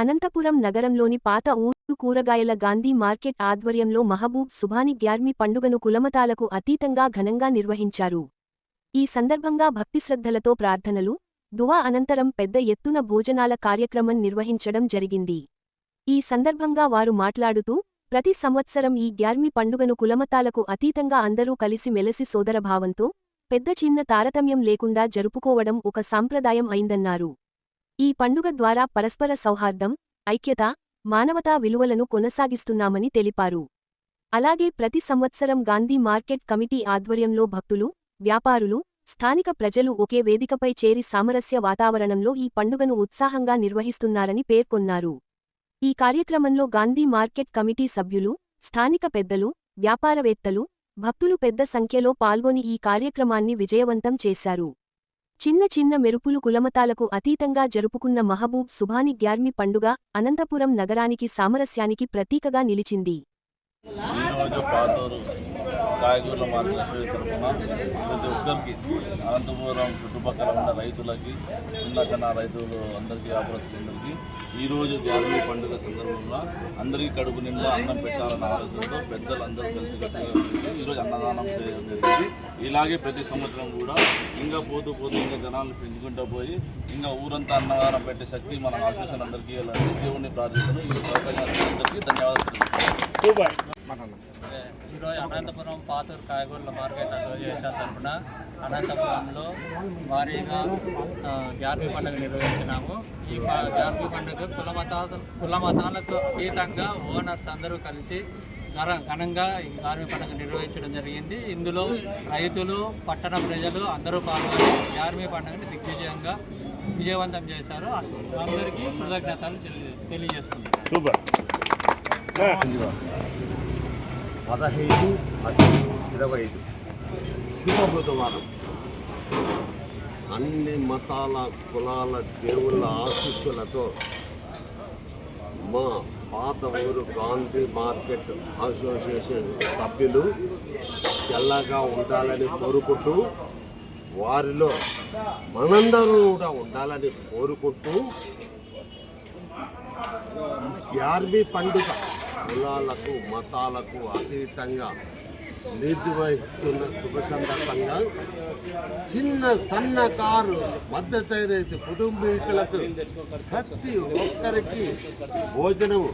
అనంతపురం నగరంలోని పాత ఊరు కూరగాయల గాంధీ మార్కెట్ ఆధ్వర్యంలో మహబూబ్ సుభాని గ్యార్మి పండుగను కులమతాలకు అతీతంగా ఘనంగా నిర్వహించారు. ఈ సందర్భంగా భక్తిశ్రద్ధలతో ప్రార్థనలు దువా అనంతరం పెద్ద ఎత్తున భోజనాల కార్యక్రమం నిర్వహించడం జరిగింది. ఈ సందర్భంగా వారు మాట్లాడుతూ ప్రతి సంవత్సరం ఈ గ్యార్మి పండుగను కులమతాలకు అతీతంగా అందరూ కలిసి మెలసి సోదరభావంతో పెద్ద చిన్న తారతమ్యం లేకుండా జరుపుకోవడం ఒక సాంప్రదాయం అయిందన్నారు. ఈ పండుగ ద్వారా పరస్పర సౌహార్దం ఐక్యత మానవతా విలువలను కొనసాగిస్తున్నామని తెలిపారు. అలాగే ప్రతి సంవత్సరం గాంధీ మార్కెట్ కమిటీ ఆధ్వర్యంలో భక్తులు వ్యాపారులు స్థానిక ప్రజలు ఒకే వేదికపై చేరి సామరస్య వాతావరణంలో ఈ పండుగను ఉత్సాహంగా నిర్వహిస్తున్నారని పేర్కొన్నారు. ఈ కార్యక్రమంలో గాంధీ మార్కెట్ కమిటీ సభ్యులు స్థానిక పెద్దలు వ్యాపారవేత్తలు భక్తులు పెద్ద సంఖ్యలో పాల్గొని ఈ కార్యక్రమాన్ని విజయవంతం చేశారు. చిన్న చిన్న మెరుపులు కులమతాలకు అతీతంగా జరుపుకున్న మహబూబ్ సుభాని గ్యార్మి పండుగ అనంతపురం నగరానికి సామరస్యానికి ప్రతీకగా నిలిచింది. కాయగూరల మార్కెట్ తరఫున ప్రతి ఒక్కరికి అనంతపురం చుట్టుపక్కల ఉన్న రైతులకి చిన్న చిన్న రైతులు అందరికీ వ్యాపారస్తులందరికీ ఈరోజు గ్యారంటీ పండుగ సందర్భంగా అందరికీ కడుపు నిండా అన్నం పెట్టాలన్న ఆలోచనతో పెద్దలందరూ కలిసి ఈరోజు అన్నదానం చేయడం జరిగింది. ఇలాగే ప్రతి సంవత్సరం కూడా ఇంకా పోతూ పోతూ ఇంకా జనాలను పెంచుకుంటూ పోయి ఇంకా ఊరంతా అన్నదానం పెట్టే శక్తి మన ఆశీస్సులు అందరికీ ఇవ్వాలని దేవుణ్ణి ప్రార్థిస్తున్నాను ఈ అవకాశానికి అందరికీ ధన్యవాదాలు అనంతపురం పాతూరు కాయగూరల మార్కెట్ అసోసియేషన్ తరఫున అనంతపురంలో భారీగా ఆ, జార్మి పండుగ నిర్వహించినాము. ఈ ప- జార్మి పండుగ కుల మతా కుల మతాలకు అతీతంగా ఓనర్స్ అందరూ కలిసి ఘన- ఘనంగా ఈ జార్మి పండుగ నిర్వహించడం జరిగింది. ఇందులో రైతులు పట్టణ ప్రజలు అందరూ పాల్గొని జార్మి పండుగని దిగ్విజయంగా విజయవంతం చేశారు. అందరికీ కృతజ్ఞతలు తెలియ- తెలియజేస్తున్నాను పదహైదు పది ఇరవై ఐదు శుభ బుధవారం అన్ని మతాల కులాల దేవుళ్ళ ఆశీస్సులతో మా పాత ఊరు గాంధీ మార్కెట్ అసోసియేషన్ సభ్యులు చల్లగా ఉండాలని కోరుకుంటూ వారిలో మనందరూ కూడా ఉండాలని కోరుకుంటూ యార్మీ పండుగ కులాలకు మతాలకు అతీతంగా నిర్వహిస్తున్న శుభ సందర్భంగా చిన్న సన్నకారు మద్దతు కుటుంబీకులకు ప్రతి ఒక్కరికి భోజనం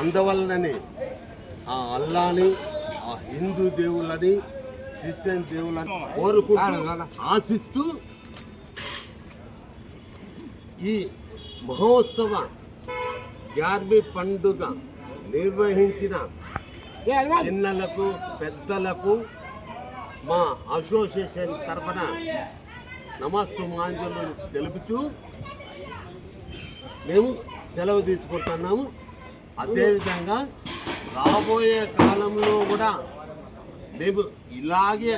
అందవలనని ఆ అల్లాని ఆ హిందూ దేవులని క్రిస్టియన్ దేవులని కోరుకుంటూ ఆశిస్తూ ఈ మహోత్సవ యార్మి పండుగ నిర్వహించిన చిన్నలకు పెద్దలకు మా అసోసియేషన్ తరఫున నమస్సుమాంజలు తెలుపుచూ మేము సెలవు తీసుకుంటున్నాము. అదేవిధంగా రాబోయే కాలంలో కూడా మేము ఇలాగే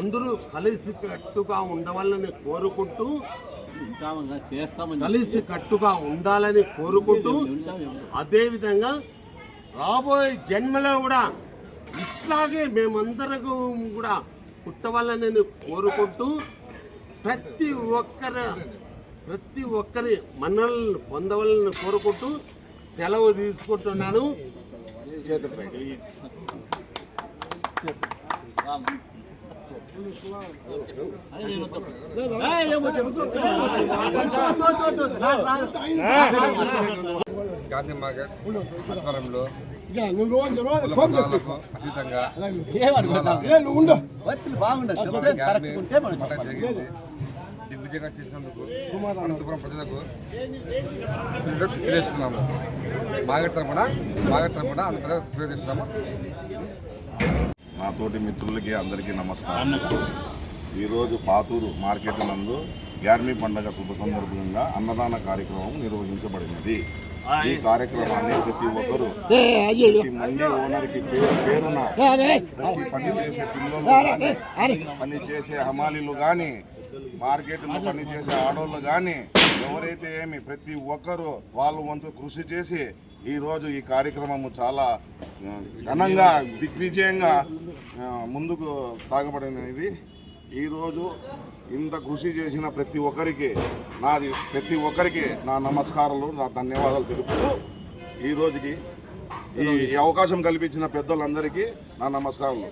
అందరూ కలిసి కట్టుగా ఉండవాలని కోరుకుంటూ కలిసి కట్టుగా ఉండాలని కోరుకుంటూ అదేవిధంగా రాబోయే జన్మలో కూడా ఇట్లాగే మేమందరం కూడా పుట్టవాలని కోరుకుంటూ ప్రతి ఒక్కరి ప్రతి ఒక్కరి మన్నలను పొందవాలని కోరుకుంటూ సెలవు తీసుకుంటున్నాను. చేతులపై గాంధీ మార్కెట్ ఆధ్వర్యంలో అతీతంగా దిగ్విజయంగా చేసినందుకు అనంతపురం ప్రజలకు తెలియజేస్తున్నాము. తరఫున మార్కెట్ తరఫున అంత ప్రజలకు తెలియజేస్తున్నాము తోటి మిత్రులకి అందరికీ నమస్కారం. ఈరోజు పాతూరు మార్కెట్ నందు గ్యార్మీ పండగ శుభ సందర్భంగా అన్నదాన కార్యక్రమం నిర్వహించబడినది. ఈ కార్యక్రమాన్ని ప్రతి ఒక్కరు ప్రతి మండి ఓనర్కి పేరు పేరున ప్రతి పని చేసే పిల్లలు కానీ పని చేసే హమాలీలు కానీ మార్కెట్లో పని చేసే ఆడోళ్ళు కానీ ఎవరైతే ఏమి ప్రతి ఒక్కరు వాళ్ళ వంతు కృషి చేసి ఈరోజు ఈ కార్యక్రమము చాలా ఘనంగా దిగ్విజయంగా ముందుకు సాగబడినది. ఈరోజు ఇంత కృషి చేసిన ప్రతి ఒక్కరికి నాది ప్రతి ఒక్కరికి నా నమస్కారాలు నా ధన్యవాదాలు తెలుపుతూ ఈ రోజుకి ఈ ఈ అవకాశం కల్పించిన పెద్దలందరికీ నా నమస్కారాలు.